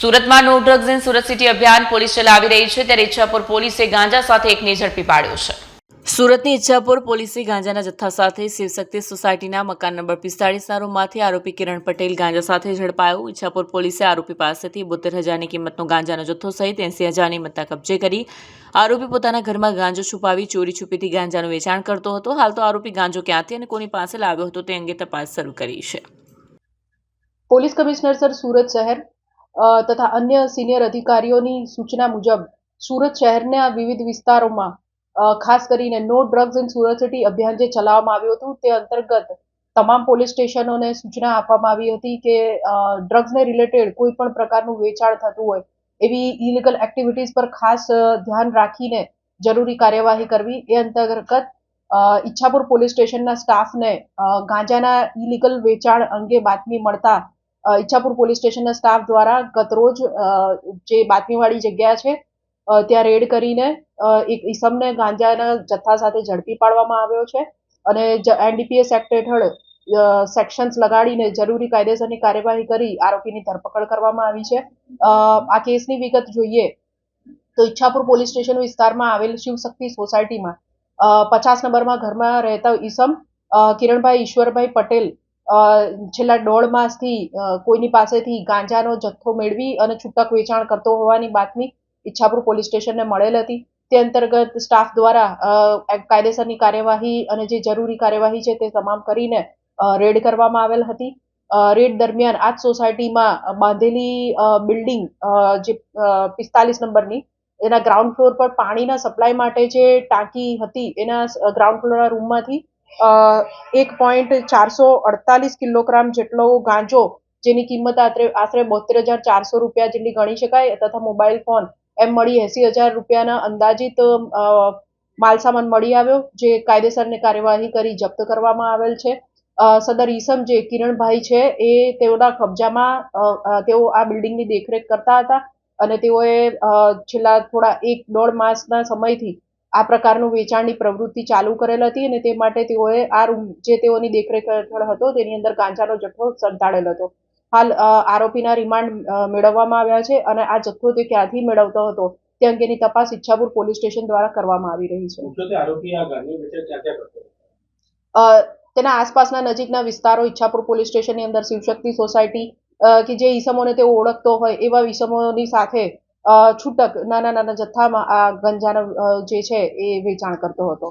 સુરતમાં no drugs in Surat city અભિયાન police ચલાવી રહી છે ત્યારે ઈચ્છાપુર પોલીસે ગાંજા સાથે એકને ઝડપી પાડ્યો છે. સુરતની ઈચ્છાપુર પોલીસે ગાંજાના જથ્થા સાથે શિવશક્તિ સોસાયટીના મકાન નંબર પિસ્તાળીસના રૂમમાંથી આરોપી કિરણ પટેલ ગાંજા સાથે ઝડપાયો. ઈચ્છાપુર પોલીસે આરોપી પાસેથી બોતેર હજારની કિંમતનો ગાંજાનો જથ્થો સહિત એંસી હજારની મત્તા કબજે કરી. આરોપી પોતાના ઘરમાં ગાંજો છુપાવી ચોરી છુપીથી ગાંજાનું વેચાણ કરતો હતો. હાલ તો આરોપી ગાંજો ક્યાંથી અને કોની પાસે લાવ્યો હતો તે અંગે તપાસ શરૂ કરી છે. પોલીસ કમિશનર સર સુરત શહેર તથા અન્ય સિનિયર અધિકારીઓની સૂચના મુજબ સુરત શહેરના વિવિધ વિસ્તારોમાં ખાસ કરીને no drugs in Surat city અભિયાન જે ચલાવવામાં આવ્યું હતું તે અંતર્ગત તમામ પોલીસ સ્ટેશનોને સૂચના આપવામાં આવી હતી કે ડ્રગ્સને રિલેટેડ કોઈ પણ પ્રકારનું વેચાણ થતું હોય એવી ઇલીગલ એક્ટિવિટીઝ પર ખાસ ધ્યાન રાખીને જરૂરી કાર્યવાહી કરવી. એ અંતર્ગત ઈચ્છાપુર પોલીસ સ્ટેશનના સ્ટાફને ગાંજાના ઇલીગલ વેચાણ અંગે બાતમી મળતા ઈચ્છાપુર પોલીસ સ્ટેશનના સ્ટાફ દ્વારા ગતરોજ જે બાતમીવાળી જગ્યા છે ત્યાં રેડ કરીને એક ઈસમને ગાંજાના જથ્થા સાથે ઝડપી પાડવામાં આવ્યો છે અને એનડીપીએસ એક્ટ હેઠળ સેક્શન્સ લગાડીને જરૂરી કાયદેસરની કાર્યવાહી કરી આરોપીની ધરપકડ કરવામાં આવી છે. આ કેસની વિગત જોઈએ તો ઈચ્છાપુર પોલીસ સ્ટેશન વિસ્તારમાં આવેલ શિવશક્તિ સોસાયટીમાં પચાસ નંબરમાં ઘરમાં રહેતા ઈસમ કિરણભાઈ ઈશ્વરભાઈ પટેલ છેલ્લા દોઢ માસથી કોઈની પાસેથી ગાંજાનો જથ્થો મેળવી અને છૂટક વેચાણ કરતો હોવાની બાતમી ઈચ્છાપુર પોલીસ સ્ટેશનને મળેલ હતી. તે અંતર્ગત સ્ટાફ દ્વારા કાયદેસરની કાર્યવાહી અને જે જરૂરી કાર્યવાહી છે તે તમામ કરીને રેડ કરવામાં આવેલ હતી. રેડ દરમિયાન આ સોસાયટીમાં બાંધેલી બિલ્ડિંગ જે પિસ્તાલીસ નંબરની, એના ગ્રાઉન્ડ ફ્લોર પર પાણીના સપ્લાય માટે જે ટાંકી હતી, એના ગ્રાઉન્ડ ફ્લોરના રૂમમાંથી એક પોઈન્ટ ચારસો અડતાલીસ કિલોગ્રામ જેટલો ગાંજો, જેની કિંમત આશરે આશરે બોતેર હજાર ચારસો રૂપિયા જેટલી ગણી શકાય, તથા મોબાઈલ ફોન એમ મળી એસી હજાર રૂપિયાના અંદાજિત માલસામાન મળી આવ્યો, જે કાયદેસરની કાર્યવાહી કરી જપ્ત કરવામાં આવેલ છે. સદર ઈસમ જે કિરણભાઈ છે, એ તેઓના કબજામાં તેઓ આ બિલ્ડિંગની દેખરેખ કરતા હતા અને તેઓએ છેલ્લા થોડા એક દોઢ માસના સમયથી આ પ્રકારનું વેચાણની પ્રવૃત્તિ ચાલુ કરેલ હતી અને તે માટે તેઓએ આ રૂમ જે તેઓની દેખરેખ હેઠળ હતો તેની અંદર ગાંજાનો જથ્થો સંતાડેલ હતો. હાલ આરોપીના રિમાન્ડ મેળવવામાં આવ્યા છે અને આ જથ્થો તે ક્યાંથી મેળવતો હતો તે અંગેની તપાસ ઈચ્છાપુર પોલીસ સ્ટેશન દ્વારા કરવામાં આવી રહી છે. તેના આસપાસના નજીકના વિસ્તારો ઈચ્છાપુર પોલીસ સ્ટેશનની અંદર શિવશક્તિ સોસાયટી કે જે ઈસમોને તેઓ ઓળખતો હોય એવા ઈસમોની સાથે છૂટક નાના નાના જથ્થામાં આ ગંજાનો જે છે એ વેચાણ કરતો હતો.